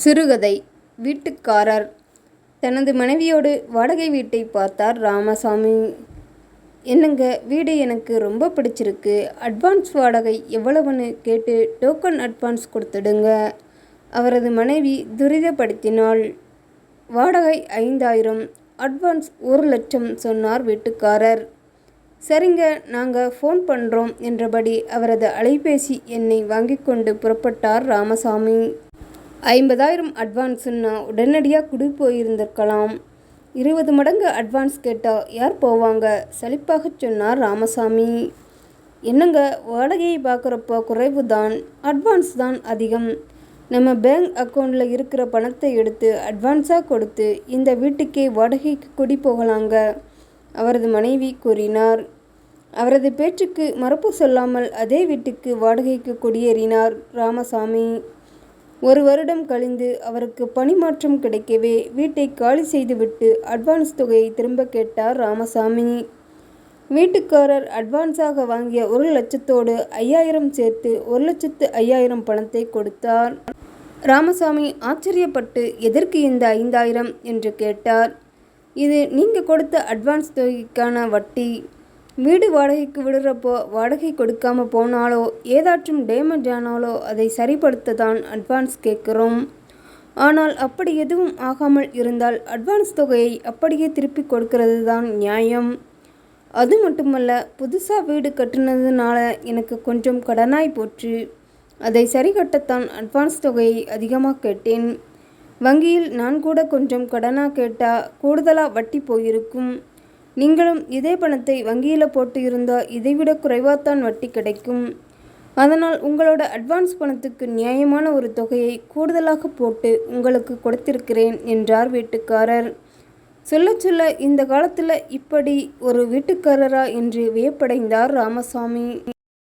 சிறுகதை வீட்டுக்காரர். தனது மனைவியோடு வாடகை வீட்டை பார்த்தார் ராமசாமி. என்னங்க வீடு எனக்கு ரொம்ப பிடிச்சிருக்கு. அட்வான்ஸ் வாடகை எவ்வளவுன்னு கேட்டு டோக்கன் அட்வான்ஸ் கொடுத்துடுங்க. அவரது மனைவி துரிதப்படுத்தினாள். வாடகை ஐந்தாயிரம் அட்வான்ஸ் ஒரு லட்சம் சொன்னார் வீட்டுக்காரர். சரிங்க நாங்கள் ஃபோன் பண்ணுறோம் என்றபடி அவரது அலைபேசி எண்ணை வாங்கிக் கொண்டு புறப்பட்டார் ராமசாமி. ஐம்பதாயிரம் அட்வான்ஸுன்னா உடனடியாக குடி போயிருந்திருக்கலாம். இருபது மடங்கு அட்வான்ஸ் கேட்டால் யார் போவாங்க? சலிப்பாகச் சொன்னார் ராமசாமி. என்னங்க வாடகையை பார்க்குறப்போ குறைவு தான் அட்வான்ஸ் தான் அதிகம். நம்ம பேங்க் அக்கௌண்ட்டில் இருக்கிற பணத்தை எடுத்து அட்வான்ஸாக கொடுத்து இந்த வீட்டுக்கே வாடகைக்கு குடி போகலாங்க அவரது மனைவி கூறினார். அவரது பேச்சுக்கு மறுப்பு சொல்லாமல் அதே வீட்டுக்கு வாடகைக்கு குடியேறினார் ராமசாமி. ஒரு வருடம் கழிந்து அவருக்கு பணிமாற்றம் கிடைக்கவே வீட்டை காலி செய்துவிட்டு அட்வான்ஸ் தொகையை திரும்ப கேட்டார் ராமசாமி. வீட்டுக்காரர் அட்வான்ஸாக வாங்கிய ஒரு லட்சத்தோடு ஐயாயிரம் சேர்த்து ஒரு லட்சத்து ஐயாயிரம் பணத்தை கொடுத்தார். ராமசாமி ஆச்சரியப்பட்டு எதற்கு இந்த ஐந்தாயிரம்? என்று கேட்டார். இது நீங்கள் கொடுத்த அட்வான்ஸ் தொகைக்கான வட்டி. வீடு வாடகைக்கு விடுறப்போ வாடகை கொடுக்காமல் போனாலோ ஏதாச்சும் டேமேஜ் ஆனாலோ அதை சரிப்படுத்த தான் அட்வான்ஸ் கேட்குறோம். ஆனால் அப்படி எதுவும் ஆகாமல் இருந்தால் அட்வான்ஸ் தொகையை அப்படியே திருப்பி கொடுக்கறது தான் நியாயம். அது மட்டுமல்ல புதுசாக வீடு கட்டுனதுனால எனக்கு கொஞ்சம் கடனாய் போச்சு. அதை சரி கட்டத்தான் அட்வான்ஸ் தொகையை அதிகமாக கேட்டேன். வங்கியில் நான் கூட கொஞ்சம் கடனாக கேட்டால் கூடுதலாக வட்டி போயிருக்கும். நீங்களும் இதே பணத்தை வங்கியில் போட்டு இருந்தால் இதைவிட குறைவாகத்தான் வட்டி கிடைக்கும். அதனால் உங்களோட அட்வான்ஸ் பணத்துக்கு நியாயமான ஒரு தொகையை கூடுதலாக போட்டு உங்களுக்கு கொடுத்திருக்கிறேன் என்றார் வீட்டுக்காரர். சொல்ல சொல்ல இந்த காலத்தில் இப்படி ஒரு வீட்டுக்காரரா என்று வியப்படைந்தார் ராமசாமி.